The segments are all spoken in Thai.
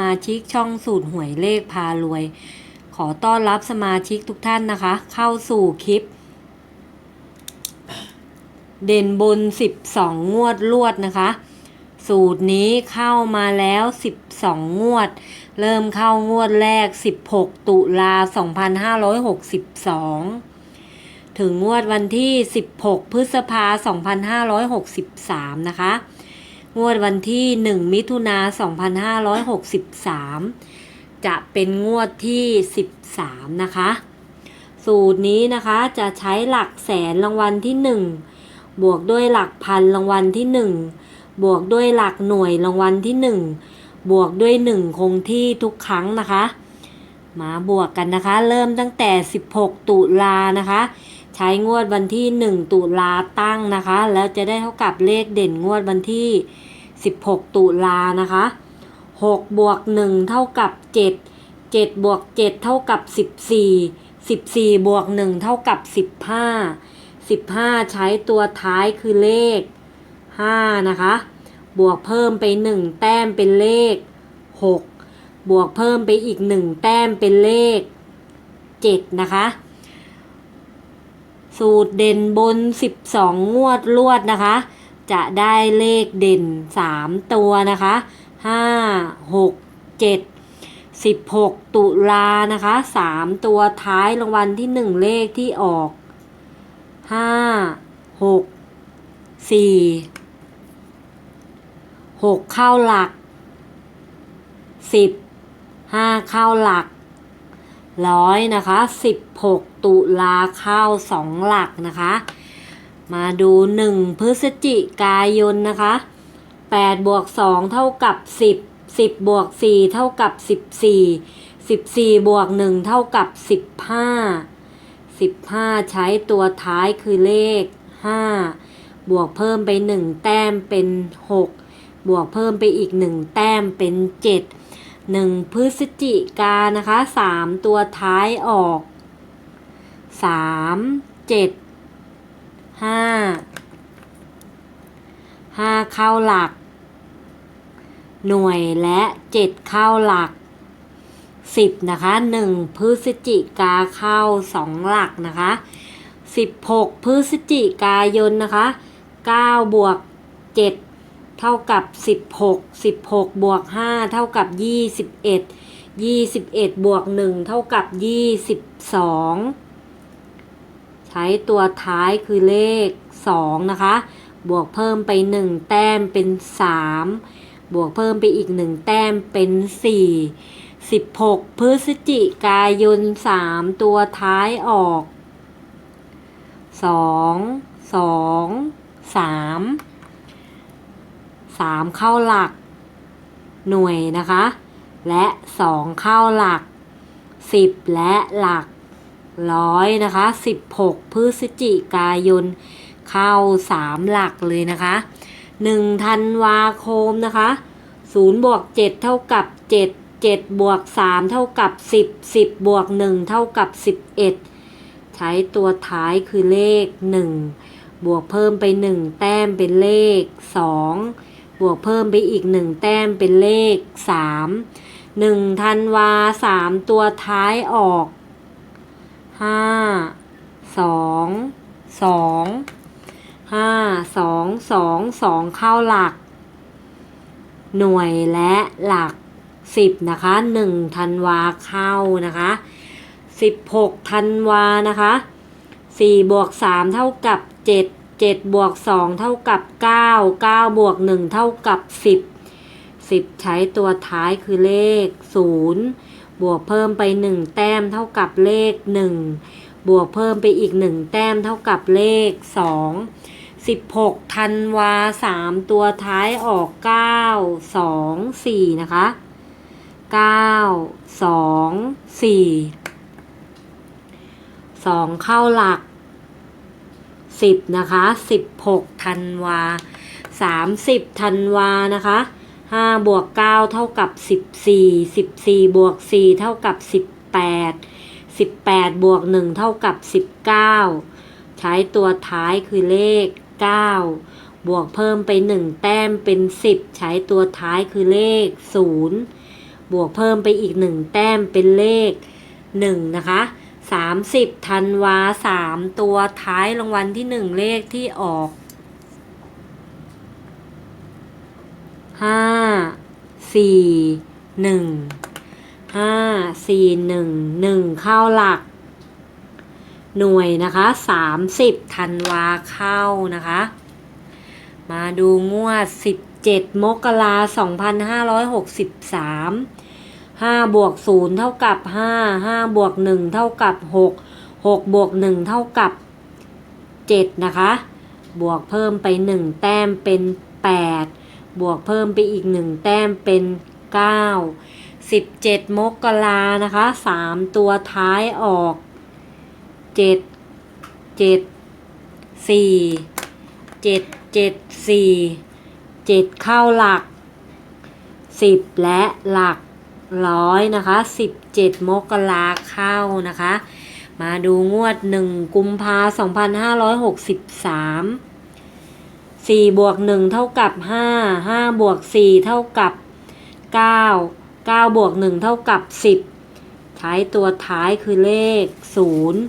มาชิกช่องสูตรหวยเลขพารวย ขอต้อนรับสมาชิกทุกท่านนะคะ เข้าสู่คลิป เด่นบน 12 งวดลวดนะคะ สูตรนี้เข้ามาแล้ว 12 งวด เริ่มเข้างวดแรก 16 ตุลา 2562ถึงงวดวันที่ 16 พฤษภา 2563 นะคะ งวดวันที่ 1 มิถุนา2563 จะเป็นงวดที่ 13 นะคะ สูตรนี้นะคะจะใช้หลักแสนรางวัลที่ 1 บวกด้วยหลักพันรางวัลที่ 1 บวกด้วยหลักหน่วยรางวัลที่ 1 บวกด้วย 1 คงที่ทุกครั้งนะคะ มาบวกกันนะคะ เริ่มตั้งแต่ 16 ตุลานะคะ ใช้งวดวันที่ 1 ตุลาตั้งนะคะ แล้วจะได้เท่ากับเลขเด่นงวดวันที่ 16 ตุลานะคะ6บวก1เท่ากับ 7 7บวก7เท่ากับ 14 14บวก1เท่ากับ 15 15 ใช้ตัวท้ายคือเลข 5 นะคะ บวกเพิ่มไป 1 แต้มเป็นเลข 6 บวกเพิ่มไปอีก 1 แต้มเป็นเลข 7 นะคะ สูตรเด่นบน 12 งวดลวดนะคะ จะได้เลขเด่น 3 ตัวนะคะ 5 6 7 16 ตุลานะคะ 3 ตัวท้ายรางวัลที่ 1 เลขที่ออก 5 6 4 6 เข้าหลัก 10 5 เข้าหลัก ร้อยนะคะ16ตุลาเข้า2หลักนะคะ มาดู1พฤศจิกายนนะคะ8บวก2เท่ากับ10 10บวก4เท่ากับ14 14บวก1เท่ากับ15 15ใช้ตัวท้ายคือเลข5บวกเพิ่มไป1แต้มเป็น6บวกเพิ่มไปอีก1แต้มเป็น7 1 พฤศจิกานะคะ 3 ตัวท้ายออก 3 7 5 5 เข้าหลัก หน่วยและ 7 เข้าหลัก 10 นะคะ 1 พฤศจิกาเข้า 2 หลักนะคะ 16 พฤศจิกายนนะคะ 9 บวก 7 เท่ากับ 16 16 บวก 5 เท่ากับ 21 21 บวก 1 เท่ากับ 22 ใช้ตัวท้ายคือเลข 2 นะคะ บวกเพิ่มไป 1 แต้มเป็น 3 บวกเพิ่มไปอีก 1 แต้มเป็น 4 16 พฤศจิกายน 3 ตัวท้ายออก 2 2 3 3 เข้าหลักหน่วยนะคะ และ 2 เข้าหลัก 10 และหลักร้อยนะคะ 16 พฤศจิกายน เข้า 3 หลักเลยนะคะ1ธันวาคมนะคะ0บวก7เท่ากับ 7 7บวก3เท่ากับ 10 10บวก1เท่ากับ 11 ใช้ตัวท้ายคือเลข 1 บวกเพิ่มไป 1 แต้มเป็นเลข 2 บวกเพิ่มไปอีก 1 แต้มเป็นเลข 3 1ธันวา3ตัวท้ายออก 5 2 2 5 2 2 2 เข้าหลัก หน่วยและหลัก 10 นะคะ 1ธันวาเข้านะคะ 16ธันวานะคะ4บวก3เท่ากับ 7 7บวก2เท่ากับ 9 9 บวก 1 เท่ากับ 10 10 ใช้ตัวท้ายคือเลข 0 บวกเพิ่มไป 1 แต้มเท่ากับเลข 1 บวกเพิ่มไปอีก 1 แต้มเท่ากับเลข 2 16ธันวา 3 ตัวท้ายออก 9 2 4 นะคะ 9 2 4 2 เข้าหลัก 10 นะคะ 16ธันวา30ธันวานะคะ5บวก9เท่ากับ 14 14บวก4เท่ากับ 18 18บวก1เท่ากับ 19 ใช้ตัวท้ายคือเลข 9 บวกเพิ่มไป 1 แต้มเป็น 10 ใช้ตัวท้ายคือเลข 0 บวกเพิ่มไปอีกหนึ่งแต้มเป็นเลขหนึ่งนะคะ สามสิบธันวาสามตัวท้ายรางวัลที่หนึ่งเลขที่ออกห้าสี่หนึ่งห้าสี่หนึ่งหนึ่งเข้าหลัก หน่วยนะคะสามสิบธันวาเข้านะคะ มาดูงวด17มกราคม2563 5บวก0เท่ากับ 5 5บวก1เท่ากับ 6 6บวก1เท่ากับ 7 นะคะ บวกเพิ่มไป 1 แต้มเป็น 8 บวกเพิ่มไปอีก 1 แต้มเป็น 9 17 มกรานะคะ 3 ตัวท้ายออก 7 7 4เจ็ดเจ็ดสี่เจ็ดเข้าหลักสิบและหลัก ร้อยนะคะสิบเจ็ดมกราเข้านะคะ มาดูงวดหนึ่งกุมภาสองพันห้าร้อยหกสิบสามสี่บวกหนึ่งเท่ากับห้าห้าบวกสี่เท่ากับเก้าเก้าบวกหนึ่งเท่ากับสิบใช้ตัวท้ายคือเลขศูนย์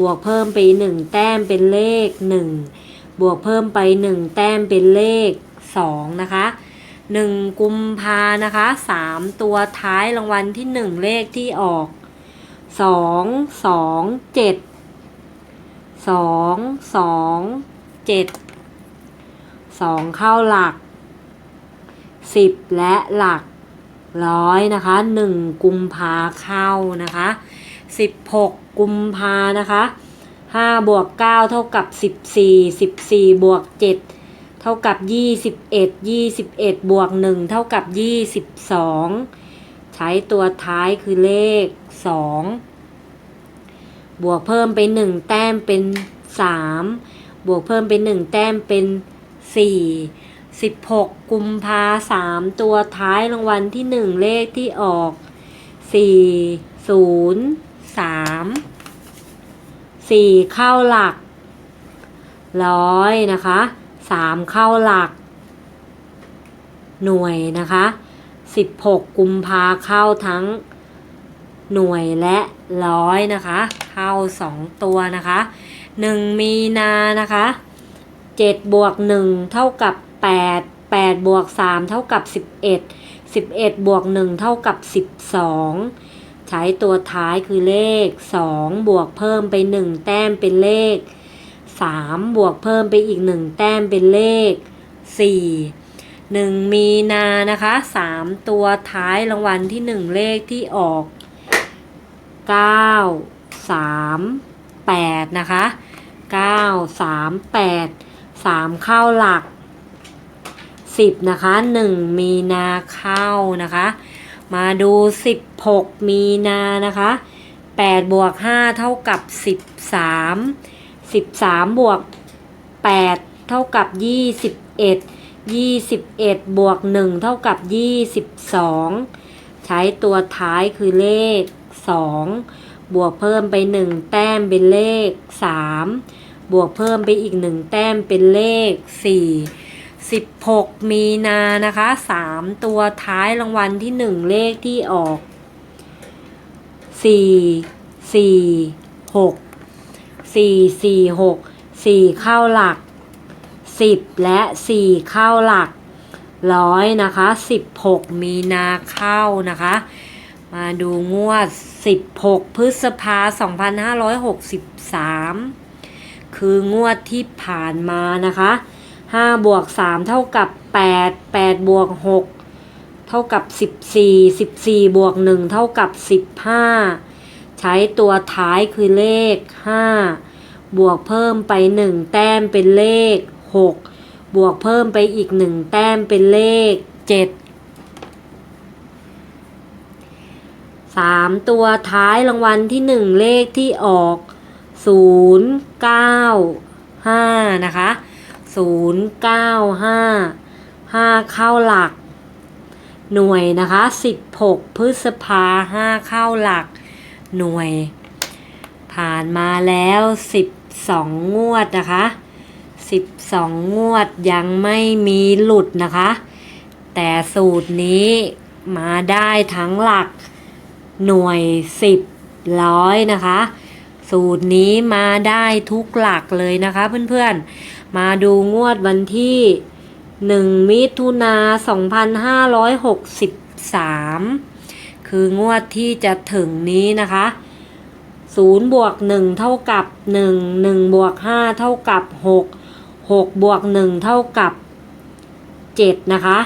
บวกเพิ่มไปหนึ่งแต้มเป็นเลขหนึ่งบวกเพิ่มไป1แต้มเป็นเลข2นะคะ 1 กุมภานะคะ 3 ตัวท้ายรางวัลที่ 1 เลขที่ออก 2 2 7 2 2 7 2 เข้าหลัก 10 และหลักร้อยนะคะ 1 กุมภาเข้านะคะ 16 กุมภานะคะห้าบวกเก้าเท่ากับสิบสี่สิบสี่บวกเจ็ด เท่ากับยี่สิบเอ็ดยี่สิบเอ็ดบวกหนึ่งเท่ากับยี่สิบสองใช้ตัวท้ายคือเลขสองบวกเพิ่มไปหนึ่งแต้มเป็นสามบวกเพิ่มไปหนึ่งแต้มเป็นสี่สิบหกกุมภาสามตัวท้ายรางวัลที่หนึ่งเลขที่ออกสี่ศูนย์สามสี่เข้าหลักร้อยนะคะ สามเข้าหลัก หน่วยนะคะสิบหกกุมภาเข้าทั้งหน่วยและร้อยนะคะ เข้าสองตัวนะคะหนึ่งมีนานะคะเจ็ดบวกหนึ่งเท่ากับแปดแปดบวกสามเท่ากับสิบเอ็ดสิบเอ็ดบวกหนึ่งเท่ากับสิบสองใช้ตัวท้ายคือเลข2บวกเพิ่มไป1แต้มเป็นเลข 3 บวกเพิ่มไปอีก 1 แต้มเป็นเลข 4 1 มีนานะคะ 3 ตัวท้ายรางวัลที่ 1 เลขที่ออก 9 3 8 นะคะ 9 3 8 3 เข้าหลัก 10 นะคะ 1 มีนาเข้านะคะ มาดู 16 มีนานะคะ8บวก5เท่ากับ 13 13บวก8เท่ากับ21 21บวก1เท่ากับ22ใช้ตัวท้ายคือเลข2บวกเพิ่มไป1แต้มเป็นเลข3บวกเพิ่มไปอีก1แต้มเป็นเลข4 16มีนานะคะ3ตัวท้ายรางวัลที่1เลขที่ออก4 4 6 4 4 6 4เข้าหลัก10และ4เข้าหลักร้อยนะคะ16มีนาเข้านะคะ มาดูงวด16พฤษภา2563คืองวดที่ผ่านมานะคะห้าบวกสามเท่ากับแปดแปดบวกหกเท่ากับสิบสี่สิบสี่บวกหนึ่งเท่ากับสิบห้า ใช้ตัวท้ายคือเลขห้าบวกเพิ่มไปหนึ่งแต้มเป็นเลขหกบวกเพิ่มไปอีกหนึ่งแต้มเป็นเลขเจ็ดสามตัวท้ายรางวัลที่หนึ่งเลขที่ออกศูนย์เก้าห้านะคะศูนย์เก้าห้าห้าเข้าหลัก หน่วยนะคะสิบหกพฤษภาห้าเข้าหลัก หน่วย ผ่านมาแล้วสิบสองงวดนะคะสิบสองงวดยังไม่มีหลุดนะคะ แต่สูตรนี้มาได้ทั้งหลักหน่วยสิบร้อยนะคะ สูตรนี้มาได้ทุกหลักเลยนะคะเพื่อนๆ มาดูงวดวันที่ 1 มิถุนา2563 คืองวดที่จะถึงนี้นะคะ0บวก1เท่ากับ 1 1บวก5เท่ากับ 6 6บวก1เท่ากับ 7 นะคะ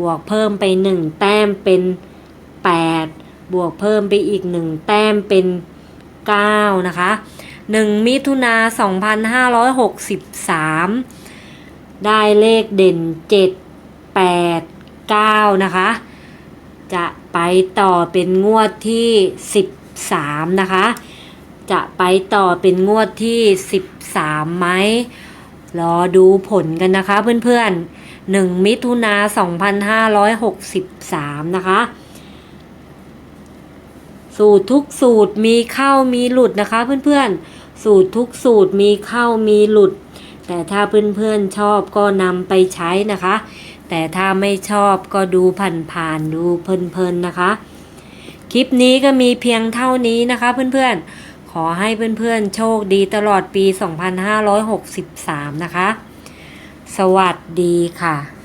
บวกเพิ่มไป 1 แต้มเป็น 8 บวกเพิ่มไปอีก 1 แต้มเป็น 9 นะคะ 1 มิถุนา 2563 ได้เลขเด่น 7 8 9 นะคะ จะไปต่อเป็นงวดที่ 13 นะคะ จะไปต่อเป็นงวดที่ 13ไหมรอดูผลกันนะคะเพื่อนๆ 1 มิถุนา2563 นะคะ สูตรทุกสูตรมีเข้ามีหลุดนะคะเพื่อนๆ สูตรทุกสูตรมีเข้ามีหลุด แต่ถ้าเพื่อนๆชอบก็นำไปใช้นะคะ แต่ถ้าไม่ชอบก็ดูผ่านๆดูเพลินๆนะคะ คลิปนี้ก็มีเพียงเท่านี้นะคะเพื่อนๆ ขอให้เพื่อนๆ โชคดีตลอดปี 2563 นะคะ สวัสดีค่ะ